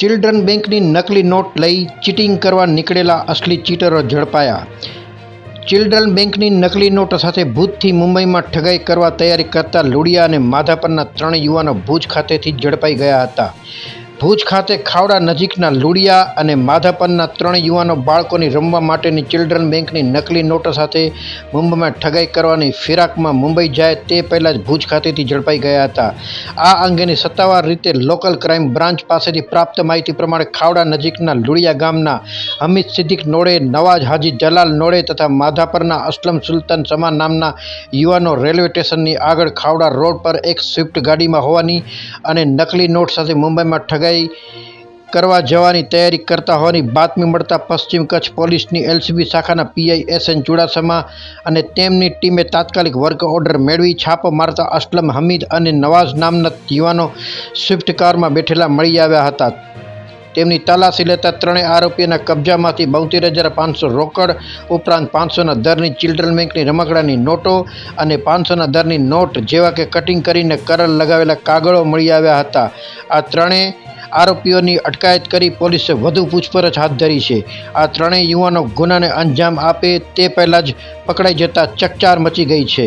Children બેંકની નકલી not લઈ ચીટિંગ કરવા નીકળેલા અસલી ચીટરો ઝડપાયા. ચિલ્ડ્રન બેંકની નકલી નોટ સાથે ભૂતથી મુંબઈમાં ઠગાઈ કરવા તૈયારી કરતા લુડિયા અને માધાપરના ત્રણ યુવાનો ભુજ ખાતેથી ઝડપાઈ ગયા હતા. ભુજ ખાતે ખાવડા નજીકના લુડિયા અને માધાપરના ત્રણ યુવાનો બાળકોની રમવા માટેની ચિલ્ડ્રન બેંકની નકલી નોટો સાથે મુંબઈમાં ઠગાઈ કરવાની ફિરાકમાં મુંબઈ જાય તે પહેલાં જ ભુજ ખાતેથી ઝડપાઈ ગયા હતા. આ અંગેની સત્તાવાર રીતે લોકલ ક્રાઇમ બ્રાન્ચ પાસેથી પ્રાપ્ત માહિતી પ્રમાણે ખાવડા નજીકના લુડિયા ગામના હમીદ સિદ્દીક નોડે, નવાજ હાજી જલાલ નોડે તથા માધાપરના અસલમ સુલતાન સમા નામના યુવાનો રેલવે સ્ટેશનની આગળ ખાવડા રોડ પર એક સ્વિફ્ટ ગાડીમાં હોવાની અને નકલી નોટ સાથે મુંબઈમાં ઠગાઈ કરવા જવાની તૈયારી કરતા હોવાની બાતમી મળતા પશ્ચિમ કચ્છ પોલીસની એલસીબી શાખાના પીઆઈ એસ એન ચુડાસમા અને તેમની ટીમે તાત્કાલિક વર્ક ઓર્ડર મેળવી છાપો મારતા અસલમ હમીદ અને નવાઝ નામના યુવાનો સ્વિફ્ટ કારમાં બેઠેલા મળી આવ્યા હતા. તેમની તલાશી લેતા ત્રણેય આરોપીઓના કબજામાંથી બોતેર હજાર પાંચસો રોકડ, ઉપરાંત પાંચસોના દરની ચિલ્ડ્રન બેંકની રમકડાની નોટો અને પાંચસોના દરની નોટ જેવા કે કટિંગ કરીને કરલ લગાવેલા કાગળો મળી આવ્યા હતા. આ ત્રણેય આરોપીઓની અટકાયત કરી પોલીસે વધુ પૂછપરછ હાથ ધરી છે. આ ત્રણેય યુવાનો ગુનાને અંજામ આપે તે પહેલાં જ પકડાઈ જતા ચકચાર મચી ગઈ છે.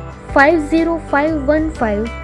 50515